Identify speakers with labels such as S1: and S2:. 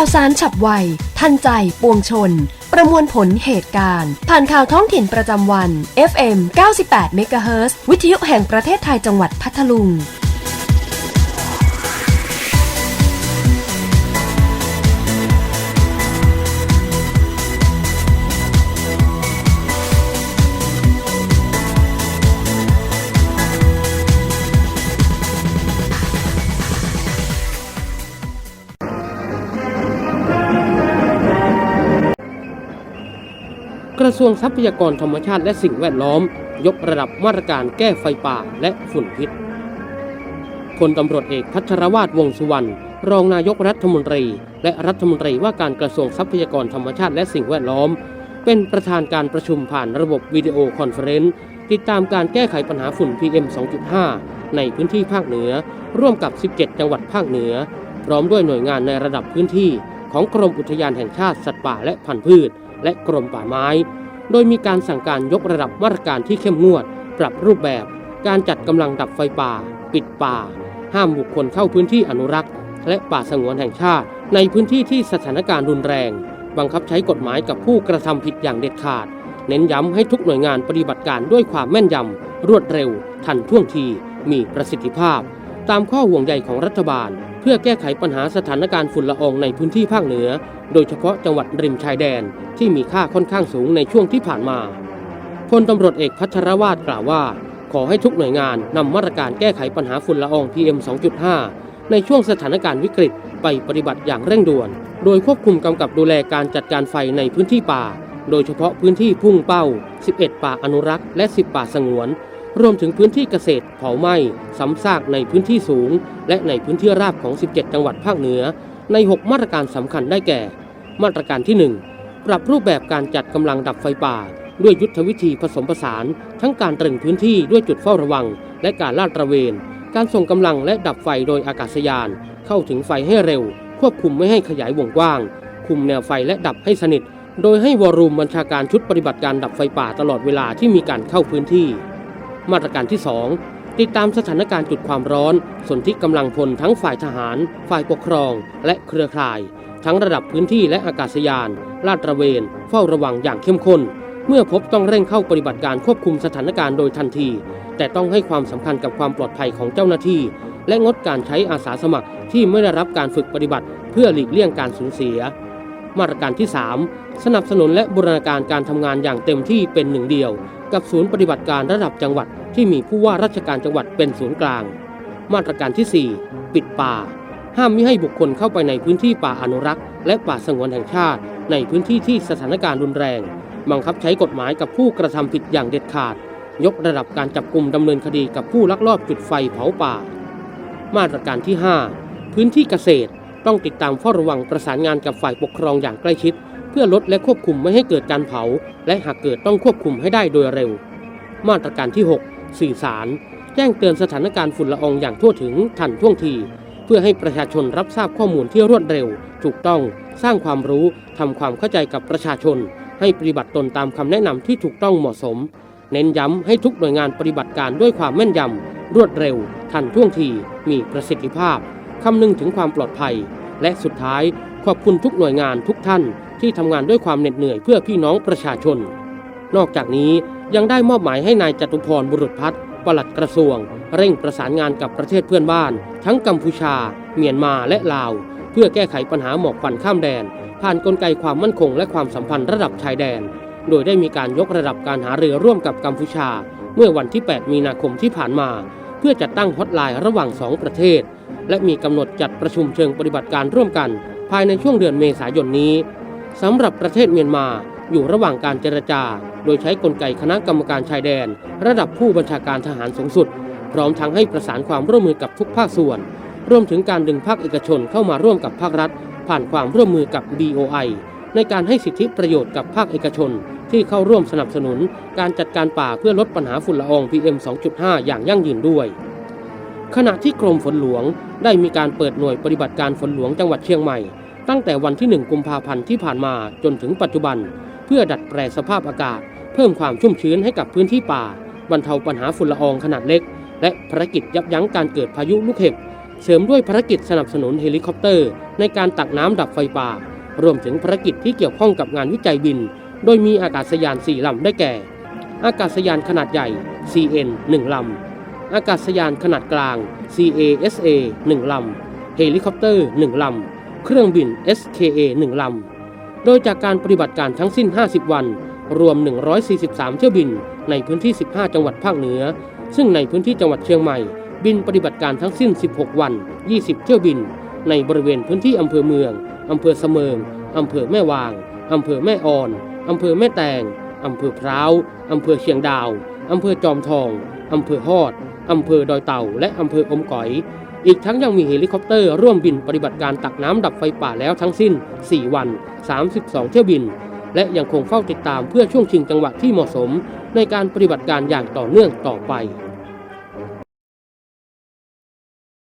S1: าวสารฉับไว ทันใจ ปวงชน ประมวลผลเหตุการณ์ ผ่านข่าวท้องถิ่นประจำวัน FM 98 MHz วิทยุแห่งประเทศไทยจังหวัดพัทลุง
S2: ระทรวงทรัพยากรธรรมชาติและสิ่งแวดล้อม ยกระดับมาตรการแก้ไฟป่าและฝุ่นพิษพลตำรวจเอกพัชรวาทวงสุวรรณรองนายกรัฐมนตรี และรัฐมนตรีว่าการกระทรวงทรัพยากรธรรมชาติและสิ่งแวดล้อม เป็นประธานการประชุมผ่านระบบวิดีโอคอนเฟอเรนซ์ติดตามการแก้ไขปัญหาฝุ่น PM 2.5 ในพื้นที่ภาคเหนือ ร่วมกับ 17 จังหวัดภาคเหนือ พร้อมด้วยหน่วยงานในระดับพื้นที่ของกรมอุทยานแห่งชาติสัตว์ป่าและพันธุ์พืช และกรมป่าไม้ โดยมีการสั่งการยกระดับมาตรการที่เข้มงวด ปรับรูปแบบ การจัดกำลังดับไฟป่า ปิดป่า ห้ามบุคคลเข้าพื้นที่อนุรักษ์ และป่าสงวนแห่งชาติ ในพื้นที่ที่สถานการณ์รุนแรง บังคับใช้กฎหมายกับผู้กระทำผิดอย่างเด็ดขาด เน้นย้ำให้ทุกหน่วยงานปฏิบัติการด้วยความแม่นยำรวดเร็ว ทันท่วงที มีประสิทธิภาพ ตามข้อห่วงใยของรัฐบาล เพื่อแก้ไขปัญหาสถานการณ์ฝุ่นละอองในพื้นที่ภาคเหนือ โดยเฉพาะจังหวัดริมชายแดนที่มีค่าค่อนข้างสูงในช่วงที่ผ่านมาพลตำรวจเอกพัชรวาทกล่าวว่า ขอให้ทุกหน่วยงานนำมาตรการแก้ไขปัญหาฝุ่นละออง PM 2.5 ในช่วงสถานการณ์วิกฤตไปปฏิบัติอย่างเร่งด่วน โดยควบคุมกำกับดูแลการจัดการไฟในพื้นที่ป่า โดยเฉพาะพื้นที่พุ่งเป้า 11 ป่าอนุรักษ์ และ 10 ป่าสงวน รวมถึงพื้นที่เกษตรเผาไหม้ซ้ำซากในพื้นที่สูง และในพื้นที่ราบของ 17 จังหวัดภาคเหนือ ใน 6 มาตรการสำคัญได้แก่ มาตรการที่ 1 ปรับรูปแบบการจัดกำลังดับไฟป่า ด้วยยุทธวิธีผสมผสาน ทั้งการตรึงพื้นที่ด้วยจุดเฝ้าระวัง และการลาดตระเวน การส่งกำลังและดับไฟโดยอากาศยาน เข้าถึงไฟให้เร็ว ควบคุมไม่ให้ขยายวงกว้าง คุมแนวไฟและดับให้สนิท โดยให้วอรูมบัญชาการชุดปฏิบัติการดับไฟป่าตลอดเวลาที่มีการเข้าพื้นที่ มาตรการที่ 2 ติดตามสถานการณ์จุดความร้อน ส่วนที่กำลังพลทั้งฝ่ายทหาร ฝ่ายปกครอง และเครือข่าย ทั้งระดับพื้นที่และอากาศยาน ลาดตระเวน เฝ้าระวังอย่างเข้มข้น เมื่อพบต้องเร่งเข้าปฏิบัติการควบคุมสถานการณ์โดยทันที แต่ต้องให้ความสำคัญกับความปลอดภัยของเจ้าหน้าที่ และงดการใช้อาสาสมัครที่ไม่ได้รับการฝึกปฏิบัติ เพื่อหลีกเลี่ยงการสูญเสีย มาตรการที่ 3 สนับสนุนและบูรณาการการทำงานอย่างเต็มที่เป็นหนึ่งเดียว กับศูนย์ปฏิบัติการระดับจังหวัดที่มีผู้ว่าราชการจังหวัดเป็นศูนย์กลาง มาตรการที่ 4 ปิดป่า ห้ามมิให้บุคคลเข้าไปในพื้นที่ป่าอนุรักษ์ และป่าสงวนแห่งชาติ ในพื้นที่ที่สถานการณ์รุนแรง บังคับใช้กฎหมายกับผู้กระทำผิดอย่างเด็ดขาด ยกระดับการจับกลุ่มดำเนินคดีกับผู้ลักลอบจุดไฟเผาป่า มาตรการที่ 5 พื้นที่เกษตร ต้องติดตามเฝ้าระวังประสานงานกับฝ่ายปกครองอย่างใกล้ชิด เพื่อลดและควบคุมไม่ให้เกิดการเผา และหากเกิดต้องควบคุมให้ได้โดยเร็ว มาตรการที่ 6 สื่อสาร แจ้งเตือนสถานการณ์ฝุ่นละอองอย่างทั่วถึงทันท่วงที เพื่อให้ประชาชนรับทราบข้อมูลที่รวดเร็ว ถูกต้องสร้างความรู้ทำความเข้าใจกับประชาชน ให้ปฏิบัติตนตามคำแนะนำที่ถูกต้องเหมาะสม เน้นย้ำให้ทุกหน่วยงานปฏิบัติการด้วยความแม่นยำรวดเร็ว ทันท่วงทีมีประสิทธิภาพ คำนึงถึงความปลอดภัย และสุดท้ายขอบคุณทุกหน่วยงานทุกท่านที่ทำงานด้วยความเหน็ดเหนื่อยเพื่อพี่น้องประชาชน นอกจากนี้ยังได้มอบหมายให้นายจตุพรบุรุษพัฒน์ปลัดกระทรวง เร่งประสานงานกับประเทศเพื่อนบ้าน ทั้งกัมพูชา เมียนมาและลาว เพื่อแก้ไขปัญหาหมอกควันข้ามแดน ผ่านนกลไกความมั่นคงและความสัมพันธ์ระดับชายแดน โดยได้มีการยกระดับการหาเรือร่วมกับกัมพูชา เมื่อวันที่ 8 มีนาคมที่ผ่านมา เพื่อจัดตั้งฮอตไลน์ระหว่างสองประเทศ และมีกำหนดจัดประชุมเชิงปฏิบัติการร่วมกัน ภายในช่วงเดือนเมษายนนี้สำหรับประเทศเมียนมาอยู่ระหว่างการเจรจา โดยใช้กลไกคณะกรรมการชายแดน ระดับผู้บัญชาการทหารสูงสุด พร้อมทั้งให้ประสานความร่วมมือกับทุกภาคส่วน รวมถึงการดึงภาคเอกชนเข้ามาร่วมกับภาครัฐ ผ่านความร่วมมือกับ BOI ในการให้สิทธิประโยชน์กับภาคเอกชน ที่เข้าร่วมสนับสนุน การจัดการป่าเพื่อลดปัญหาฝุ่นละออง PM 2.5 อย่างยั่งยืนด้วย ขณะที่กรมฝนหลวงได้มีการเปิดหน่วยปฏิบัติการฝนหลวงจังหวัดเชียงใหม่ ตั้งแต่วันที่ 1 กุมภาพันธ์ที่ผ่านมาจนถึงปัจจุบัน เพื่อดัดแปลสภาพอากาศ เพิ่มความชุ่มชื้นให้กับพื้นที่ป่า บรรเทาปัญหาฝุ่นละอองขนาดเล็ก และภารกิจยับยั้งการเกิดพายุลูกเห็บเสริมด้วยภารกิจสนับสนุนเฮลิคอปเตอร์ ในการตักน้ำดับไฟป่า รวมถึงภารกิจที่เกี่ยวข้องกับงานวิจัยบิน โดยมีอากาศยาน4ลำได้แก่ อากาศยานขนาดใหญ่ CN 1ลำ อากาศยานขนาดกลาง CASA 1 ลำ เฮลิคอปเตอร์ 1 ลำ เครื่องบิน SKA 1 ลำ โดยจากการปฏิบัติการทั้งสิ้น 50 วัน รวม 143 เที่ยวบินในพื้นที่ 15 จังหวัดภาคเหนือ ซึ่งในพื้นที่จังหวัดเชียงใหม่ บินปฏิบัติการทั้งสิ้น 16 วัน 20 เที่ยวบิน ในบริเวณพื้นที่อำเภอเมือง อำเภอเสมิง อำเภอแม่วาง อำเภอแม่อ่อน อำเภอแม่แตง อำเภอพร้าว อำเภอเชียงดาว อำเภอจอมทอง อำเภอฮอด อำเภอดอยเต่า และอำเภออมก๋อย อีกทั้งยังมีเฮลิคอปเตอร์ร่วมบินปฏิบัติการตักน้ำดับไฟป่าแล้วทั้งสิ้น 4 วัน 32 เที่ยวบิน และยังคงเฝ้าติดตามเพื่อช่วงชิงจังหวะที่เหมาะสม ในการปฏิบัติการอย่างต่อเนื่องต่อไป